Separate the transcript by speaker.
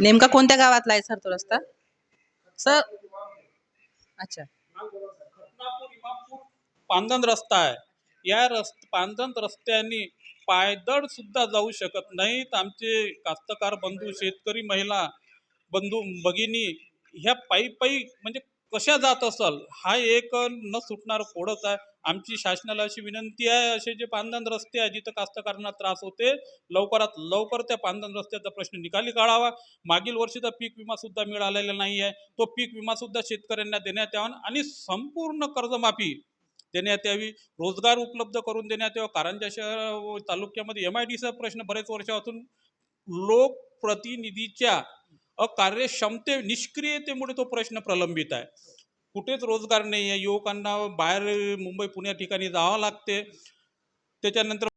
Speaker 1: नेमका कोणत्या गावातला आहे सर तो रस्ता? सर? अच्छा.
Speaker 2: खतनापूर पांदन रस्ता आहे. या रस्त पांदन रस्त्याने पायदळ सुद्धा जाऊ शकत नाहीत. आमचे कास्तकार बंधू शेतकरी महिला बंधू भगिनी ह्या पायी पायी म्हणजे कशा जात असाल हा एक न सुटणारं कोडच आहे. आमची शासनाला अशी विनंती आहे असे जे पांदन रस्ते आहे जिथं कास्तकारांना त्रास होते लवकरात लवकर त्या पांदन रस्त्याचा प्रश्न निकाली काढावा. मागील वर्षीचा पीक विमा सुद्धा मिळालेला नाही आहे. तो पीक विमा सुद्धा शेतकऱ्यांना देण्यात यावा आणि संपूर्ण कर्जमाफी देण्यात यावी. रोजगार उपलब्ध करून देण्यात यावा. कारंजा शहर तालुक्यामध्ये एम आय डीचा प्रश्न बरेच वर्षापासून लोकप्रतिनिधीच्या अकार्यक्षमते निष्क्रियतेमुळे तो प्रश्न प्रलंबित आहे. कुठेच रोजगार नाही आहे युवकांना बाहेर मुंबई पुण्या ठिकाणी जावं लागते. त्याच्यानंतर